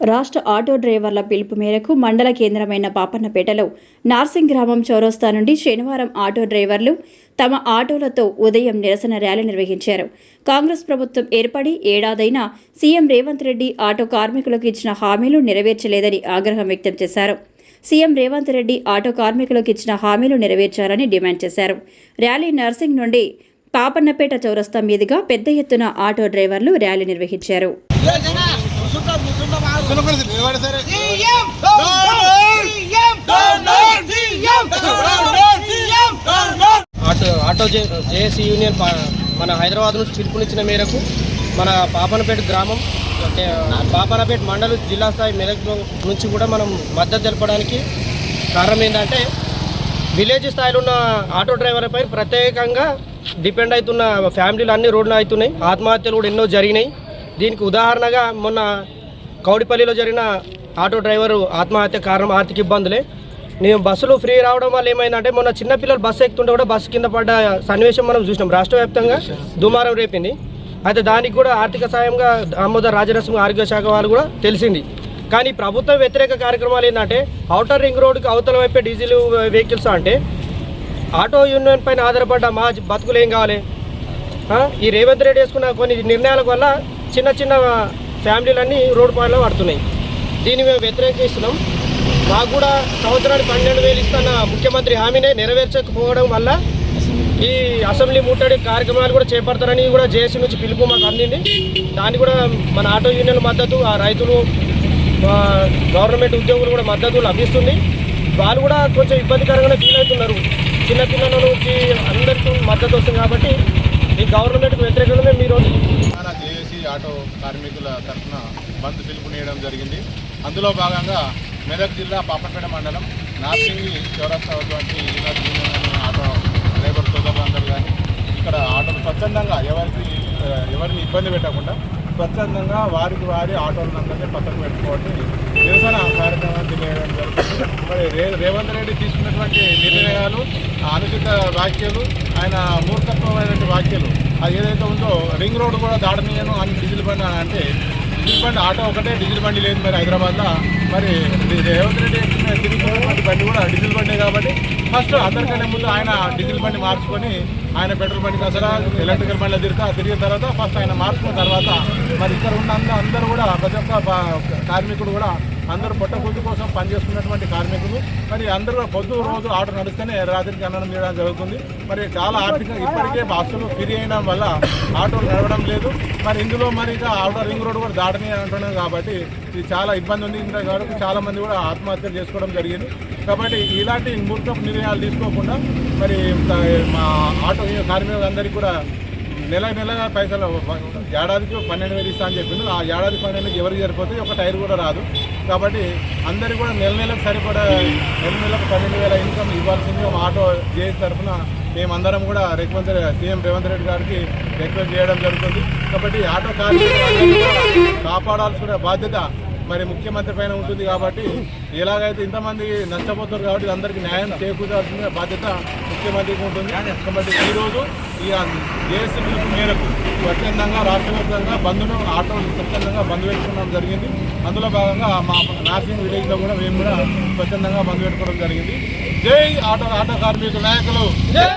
రాష్ట్ర ఆటో డ్రైవర్ల పిలుపు మేరకు మండల కేంద్రమైన పాపన్నపేటలో నార్సింగ్ గ్రామం చౌరస్తా నుండి శనివారం ఆటో డ్రైవర్లు తమ ఆటోలతో ఉదయం నిరసన ర్యాలీ నిర్వహించారు. కాంగ్రెస్ ప్రభుత్వం ఏర్పడి ఏడాదైనా సీఎం రేవంత్ రెడ్డి ఆటో కార్మికులకు ఇచ్చిన హామీలు నెరవేర్చలేదని ఆగ్రహం వ్యక్తం చేశారు. సీఎం రేవంత్ రెడ్డి ఆటో కార్మికులకు ఇచ్చిన హామీలు నెరవేర్చాలని డిమాండ్ చేశారు. ర్యాలీ నర్సింగ్ నుండి పాపన్నపేట చౌరస్తా మీదుగా పెద్ద ఎత్తున ఆటో డ్రైవర్లు ర్యాలీ నిర్వహించారు. సరే? CM. Auto auto J JAC union మన హైదరాబాద్ నుంచి పిలుపునిచ్చిన మేరకు మన పాపనపేట గ్రామం అంటే పాపనపేట మండల జిల్లా స్థాయి మెదక్ నుంచి కూడా మనం మద్దతు తెలపడానికి కారణం ఏంటంటే విలేజ్ స్థాయిలో ఉన్న ఆటో డ్రైవర్లపై ప్రత్యేకంగా డిపెండ్ అవుతున్న ఫ్యామిలీలు అన్ని రోడ్లు అవుతున్నాయి. ఆత్మహత్యలు కూడా ఎన్నో జరిగినాయి. దీనికి ఉదాహరణగా మొన్న కౌడిపల్లిలో జరిగిన ఆటో డ్రైవరు ఆత్మహత్య కారణం ఆర్థిక ఇబ్బందులే. నేను బస్సులు ఫ్రీ రావడం వల్ల ఏమైందంటే మొన్న చిన్నపిల్లలు బస్సు ఎక్కుతుంటే కూడా బస్సు కింద పడ్డ సన్నివేశం మనం చూసినాం. రాష్ట్ర వ్యాప్తంగా దుమారం రేపింది. అయితే దానికి కూడా ఆర్థిక సాయంగా ఆమోద రాజరసం ఆరోగ్య శాఖ వాళ్ళు కూడా తెలిసింది. కానీ ప్రభుత్వ వ్యతిరేక కార్యక్రమాలు ఏంటంటే అవుటర్ రింగ్ రోడ్డుకి అవతల వైపే డీజిల్ వెహికల్స్ అంటే ఆటో యూనియన్ పైన ఆధారపడ్డ మా బతుకులు ఏం కావాలి? ఈ రేవంత్ రెడ్డి వేసుకున్న కొన్ని నిర్ణయాల వల్ల చిన్న చిన్న ఫ్యామిలీలన్నీ రోడ్డు పాయింట్లో పడుతున్నాయి. దీన్ని మేము వ్యతిరేకిస్తున్నాం. మాకు కూడా సంవత్సరానికి పన్నెండు వేలు ఇస్తున్న ముఖ్యమంత్రి హామీనే నెరవేర్చకపోవడం వల్ల ఈ అసెంబ్లీ ముట్టడి కార్యక్రమాలు కూడా చేపడతారని కూడా జేఏసీ నుంచి పిలుపు మాకు అందింది. దాన్ని కూడా మన ఆటో యూనియన్ మద్దతు ఆ రైతులు గవర్నమెంట్ ఉద్యోగులు కూడా మద్దతు లభిస్తుంది. వాళ్ళు కూడా కొంచెం ఇబ్బందికరంగానే ఫీల్ అవుతున్నారు. చిన్న పిల్లల నుంచి అందరికీ మద్దతు వస్తుంది కాబట్టి ఈ గవర్నమెంట్కి వ్యతిరేకంగా మీరు తెలంగాణ జేఏసీ ఆటో కార్మికుల తరఫున బంద్ పిలుపునియడం జరిగింది. అందులో భాగంగా మెదక్ జిల్లా పాపపేట మండలం నార్సింగి చౌరస్తా వంటి ఆటో డ్రైవర్ సోదరులందరూ కానీ ఇక్కడ ఆటోలు స్వచ్ఛందంగా ఎవరికి ఎవరిని ఇబ్బంది పెట్టకుండా స్వచ్ఛందంగా వారికి వారి ఆటోలందరినీ పక్కకు పెట్టుకోవడం నిరసన కార్యక్రమం తెలియడం జరుగుతుంది. మరి రే రేవంత్ రెడ్డి తీసుకున్నటువంటి నిర్ణయాలు అనుచిత వ్యాఖ్యలు ఆయన మూర్ఖత్వమైనటువంటి వ్యాఖ్యలు అది ఏదైతే ఉందో రింగ్ రోడ్ కూడా దాడనీయను అని డీజిల్ బండి అంటే డీజిల్ బండి ఆటో ఒకటే డీజిల్ బండి లేదు మరి హైదరాబాద్లో. మరి రేవంత్ రెడ్డి బండి కూడా డీజిల్ బండే కాబట్టి ఫస్ట్ అందరికంటే ముందు ఆయన డీజిల్ బండి మార్చుకొని ఆయన పెట్రోల్ బండి అసలు ఎలక్ట్రికల్ బండిలో తిరుగుతా తిరిగిన తర్వాత ఫస్ట్ ఆయన మార్చుకున్న తర్వాత మరి ఇక్కడ ఉన్న అందరూ కూడా ప్రతి ఒక్క కార్మికుడు కూడా అందరూ పొట్ట గుడ్డు కోసం పనిచేస్తున్నటువంటి కార్మికులు. మరి అందరూ పొద్దు రోజు ఆటో నడిస్తేనే రాత్రికి అన్నం చేయడం జరుగుతుంది. మరి చాలా ఆర్థికంగా ఇప్పటికే బస్సులు ఫ్రీ అయిన వల్ల ఆటోలు నడవడం లేదు. మరి ఇందులో మరి ఇక ఆటో రింగ్ రోడ్ కూడా దాటని అంటున్నాం కాబట్టి ఇది చాలా ఇబ్బంది ఉంది. ఇంత వరకు చాలా మంది కూడా ఆత్మహత్యలు చేసుకోవడం జరిగింది. కాబట్టి ఇలాంటి మూర్ఖపు నిర్ణయాలు తీసుకోకుండా మరి మా ఆటో కార్మికులందరికీ కూడా నెల నెలగా పైసలు ఏడాదికి పన్నెండు వేలు ఇస్తా అని చెప్పిండు. ఆ ఏడాది పన్నెండుకి ఎవరికి సరిపోతే ఒక టైర్ కూడా రాదు. కాబట్టి అందరికీ కూడా నెల నెలకు సరిపడా నెల నెలకు పన్నెండు వేల ఇన్కమ్ ఇవ్వాల్సింది మా ఆటో జేఎస్ తరఫున. మేమందరం కూడా రేవంత్ సీఎం రేవంత్ రెడ్డి గారికి రిక్వెస్ట్ చేయడం జరుగుతుంది. కాబట్టి ఆటో కార్మికులు కూడా కాపాడాల్సిన బాధ్యత మరి ముఖ్యమంత్రి పైన ఉంటుంది కాబట్టి ఎలాగైతే ఇంతమంది నష్టపోతారు కాబట్టి అందరికీ న్యాయం చేకూరాల్సిన బాధ్యత ముఖ్యమంత్రికి ఉంటుంది. కాబట్టి ఈరోజు ఈ జేఏసీ పిలుపు మేరకు స్వచ్ఛందంగా రాష్ట్రవ్యాప్తంగా బంద్ను ఆటో స్వచ్ఛందంగా బంద్ పెట్టుకోవడం జరిగింది. అందులో భాగంగా మా నార్సింగ్ విలేజ్లో కూడా మేము కూడా స్వచ్ఛందంగా బంద్ పెట్టుకోవడం జరిగింది. జై ఆటో ఆటో కార్మికుల నాయకులు!